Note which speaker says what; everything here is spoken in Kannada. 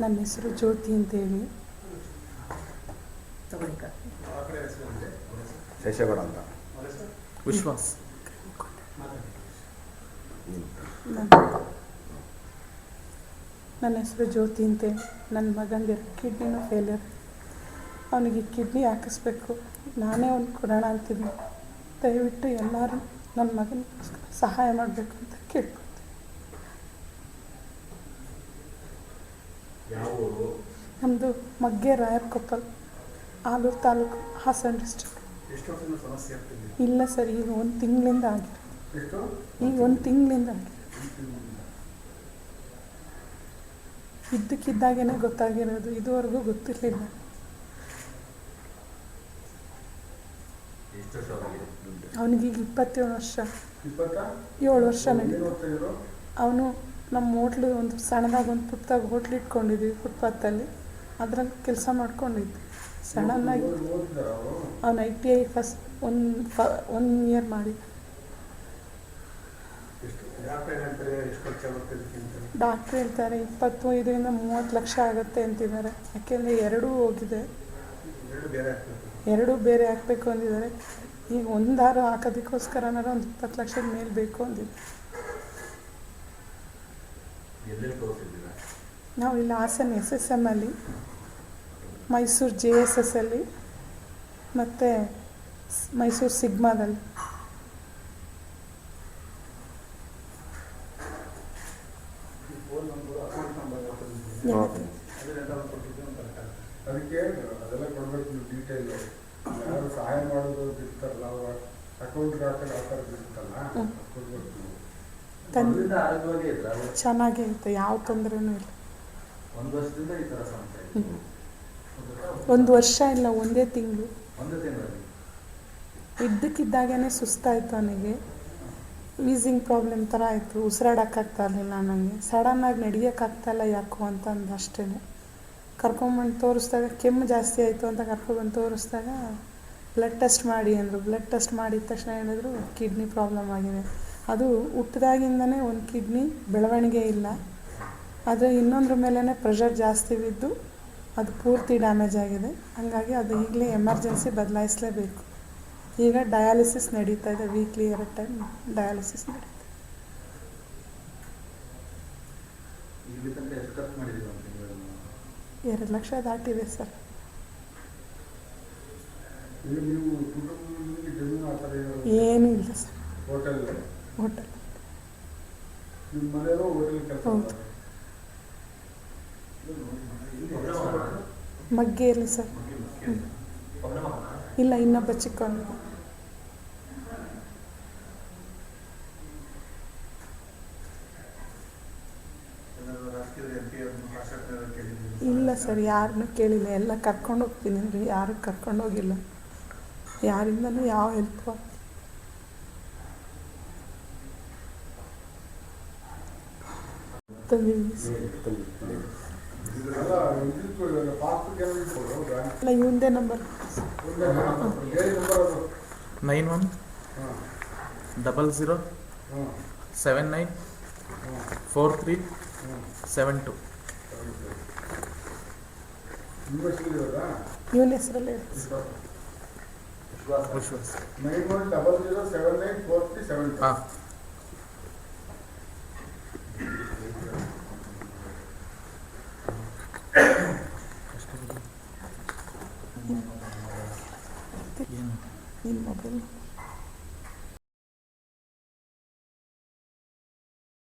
Speaker 1: ನನ್ನ ಹೆಸರು ಜ್ಯೋತಿ ಅಂತೇಳಿ.
Speaker 2: ಶೇಷಗೌಡ ಅಂತ.
Speaker 3: ವಿಶ್ವಾಸ್.
Speaker 1: ನನ್ನ ಹೆಸರು ಜ್ಯೋತಿ ಅಂತೇಳಿ. ನನ್ನ ಮಗಂದಿರ ಕಿಡ್ನಿನೂ ಫೇಲಿಯರ್ ಅವನಿಗೆ ಕಿಡ್ನಿ ಹಾಕಿಸ್ಬೇಕು. ನಾನೇ ಅವ್ನು ಕೊಡೋಣ ಅಂತಿದ್ದೀನಿ ದಯವಿಟ್ಟು ಎಲ್ಲರೂ ನನ್ನ ಮಗನಿಗೋಸ್ಕರ ಸಹಾಯ ಮಾಡಬೇಕು ಅಂತ ಕೇಳ್ಕೊತೀನಿ ನಮ್ಮದು ಮಗ್ಗೆ ರಾಯರ್ಕೊಪ್ಪಲ್ ಆಲೂರು ತಾಲೂಕು ಹಾಸನ ಡಿಸ್ಟ್ರಿಕ್ಟ್ ಇಲ್ಲ ಸರ್ ಈಗ ಒಂದು ತಿಂಗಳಿಂದ
Speaker 2: ಆಗಿರೋದು
Speaker 1: ಈಗ ಒಂದು ತಿಂಗಳಿಂದ ಆಗಿದೆ. ಇದ್ದಕ್ಕಿದ್ದಾಗೇನೆ ಗೊತ್ತಾಗಿರೋದು ಇದುವರೆಗೂ ಗೊತ್ತಿರಲಿಲ್ಲ.
Speaker 4: ಎಷ್ಟು ವರ್ಷ ಅವರಿಗೆ
Speaker 1: ಅವನಿಗೀಗ ಇಪ್ಪತ್ತೇಳು ವರ್ಷ.
Speaker 2: ಇಪ್ಪತ್ತ?
Speaker 1: ಏಳು ವರ್ಷ
Speaker 2: ಏನು ಓದ್ತಾ ಇದ್ರು
Speaker 1: ಅವನು ನಮ್ಮ ಹೋಟ್ಲು ಒಂದು ಸಣ್ಣದಾಗಿ ಒಂದು ಪುಟ್ಟದಾಗ ಹೋಟ್ಲ್ ಇಟ್ಕೊಂಡಿದ್ವಿ ಫುಟ್ಪಾತಲ್ಲಿ. ಅದ್ರಲ್ಲಿ ಕೆಲಸ ಮಾಡ್ಕೊಂಡಿದ್ವಿ. ಸಡನ್ನಾಗಿ
Speaker 2: ಓದಿದಾರ ಅವರು
Speaker 1: ಅವ್ನು? ಐ ಟಿ ಐ ಫಸ್ಟ್ ಒಂದು ಫ ಒನ್ ಇಯರ್ ಮಾಡಿ.
Speaker 2: ಡಾಕ್ಟ್ರ್ ಯಾಕೆ ಹೇಳ್ತಾರೆ ಇಪ್ಪತ್ತು ಖರ್ಚು ಆಗುತ್ತೆ ಇದಕ್ಕೆ ಅಂತಾರೆ
Speaker 1: ಡಾಕ್ಟ್ರ್ ಹೇಳ್ತಾರೆ ಇಪ್ಪತ್ತೈದರಿಂದ ಮೂವತ್ತು ಲಕ್ಷ ಆಗುತ್ತೆ ಅಂತಿದ್ದಾರೆ. ಯಾಕೆಂದರೆ ಎರಡೂ ಹೋಗಿದೆ.
Speaker 2: ಎರಡು ಬೇರೆ ಆಗ್ತದೆ.
Speaker 1: ಎರಡೂ ಬೇರೆ ಹಾಕಬೇಕು ಅಂದಿದ್ದಾರೆ. ಈಗ ಒಂದಾರು ಹಾಕೋದಕ್ಕೋಸ್ಕರನಾರ ಒಂದು ಇಪ್ಪತ್ತು ಲಕ್ಷದ ಮೇಲೆ ಬೇಕು
Speaker 4: ಅಂದಿದೆ
Speaker 1: ನಾವು ಇಲ್ಲಿ ಹಾಸನ ಎಸ್ ಎಸ್ ಎಂ ಅಲ್ಲಿ ಮೈಸೂರು ಜೆ ಎಸ್ ಎಸ್ ಅಲ್ಲಿ ಮತ್ತು ಮೈಸೂರು ಸಿಗ್ಮಾದಲ್ಲಿ.
Speaker 2: ಫೋನ್ ನಂಬರ್ ಅಕೌಂಟ್ ನಂಬರ್
Speaker 1: ಯಾವ್ದು?
Speaker 2: ಅದನ್ನೆಲ್ಲ ಕೊಟ್ಟಿದ್ದು ಅಂತ ಅದಕ್ಕೆ ಅದೆಲ್ಲ ಕೊಡ್ಬೇಕು ನೀವು ಡೀಟೇಲ್ ಯಾರು ಸಹಾಯ ಮಾಡೋದು ಇರ್ತಾರಲ್ಲ ಅವ್ರ ಅಕೌಂಟ್ಗೆ ಹಾಕಲು ಆ ಥರದ್ದು
Speaker 1: ಇರ್ತಲ್ಲ.
Speaker 2: ಕೊಡ್ಬೇಕು ನೀವು.
Speaker 1: ಚೆನ್ನಾಗೇ ಐತೆ ಯಾವ ತೊಂದರೆನೂ ಇಲ್ಲ.
Speaker 4: ಒಂದು ವರ್ಷದಿಂದ ಈ ಥರ ಸಮಸ್ಯೆ.
Speaker 1: ಒಂದು ವರ್ಷ ಇಲ್ಲ ಒಂದೇ ತಿಂಗಳು.
Speaker 4: ಒಂದು ತಿಂಗಳಲ್ಲಿ.
Speaker 1: ಇದ್ದಕ್ಕಿದ್ದಾಗೇ ಸುಸ್ತಾಯಿತು ಅವನಿಗೆ ವೀಸಿಂಗ್ ಪ್ರಾಬ್ಲಮ್ ಥರ ಆಯಿತು ಉಸಿರಾಡೋಕ್ಕಾಗ್ತಾ ಇರಲಿಲ್ಲ ನನಗೆ ಸಡನ್ನಾಗಿ ನಡಿಯೋಕ್ಕಾಗ್ತಾಯಿಲ್ಲ ಯಾಕೋ ಅಂತಂದು ಅಷ್ಟೇ ಕರ್ಕೊಂಬಂದು ತೋರಿಸ್ದಾಗ ಕೆಮ್ಮು ಜಾಸ್ತಿ ಆಯಿತು ಅಂತ ಕರ್ಕೊಬಂದು ತೋರಿಸ್ದಾಗ ಬ್ಲಡ್ ಟೆಸ್ಟ್ ಮಾಡಿ ಅಂದರು. ಬ್ಲಡ್ ಟೆಸ್ಟ್ ಮಾಡಿದ ತಕ್ಷಣ ಹೇಳಿದ್ರು ಕಿಡ್ನಿ ಪ್ರಾಬ್ಲಮ್ ಆಗಿದೆ. ಅದು ಹುಟ್ಟಿದಾಗಿಂದನೇ ಒಂದು ಕಿಡ್ನಿ ಬೆಳವಣಿಗೆ ಇಲ್ಲ. ಆದರೆ ಇನ್ನೊಂದ್ರ ಮೇಲೇ ಪ್ರೆಷರ್ ಜಾಸ್ತಿ ಬಿದ್ದು ಅದು ಪೂರ್ತಿ ಡ್ಯಾಮೇಜ್ ಆಗಿದೆ. ಹಾಗಾಗಿ ಅದು ಈಗಲೇ ಎಮರ್ಜೆನ್ಸಿ ಬದಲಾಯಿಸಲೇಬೇಕು. ಈಗ ಡಯಾಲಿಸಿಸ್ ನಡೀತಾ ಇದೆ. ವೀಕ್ಲಿ ಎರಡು ಟೈಮ್ ಡಯಾಲಿಸಿಸ್ ನಡೀತಾ ಇದೆ. ಎರಡು ಲಕ್ಷ ದಾಟಿದೆ ಸರ್. ಏನೂ ಇಲ್ಲ ಸರ್.
Speaker 2: ಹೋಟೆಲ್
Speaker 1: ಹೌದು. ಮಗ್ಗೆ ಇರಲಿ ಸರ್. ಇಲ್ಲ ಇನ್ನೊಬ್ಬ ಚಿಕ್ಕವನು. ಇಲ್ಲ ಸರ್ ಯಾರನ್ನೂ ಕೇಳಿಲ್ಲ. ಎಲ್ಲ ಕರ್ಕೊಂಡು ಹೋಗ್ತೀನಿ ಅಂದರೆ ಯಾರು ಕರ್ಕೊಂಡು ಹೋಗಿಲ್ಲ. ಯಾರಿಂದನೂ ಯಾವ help ಇವಂದೇ number
Speaker 3: nine one double zero seven nine four three seven two.
Speaker 1: ಇವನ ಹೆಸರಲ್ಲೇ ಇದೆ
Speaker 4: ವಿಶ್ವಾಸ
Speaker 3: Vishwas
Speaker 2: nine one double zero seven nine four three seven
Speaker 3: ಹಾಂ
Speaker 1: ನಿನ್ನ ಮೊಬೈಲ್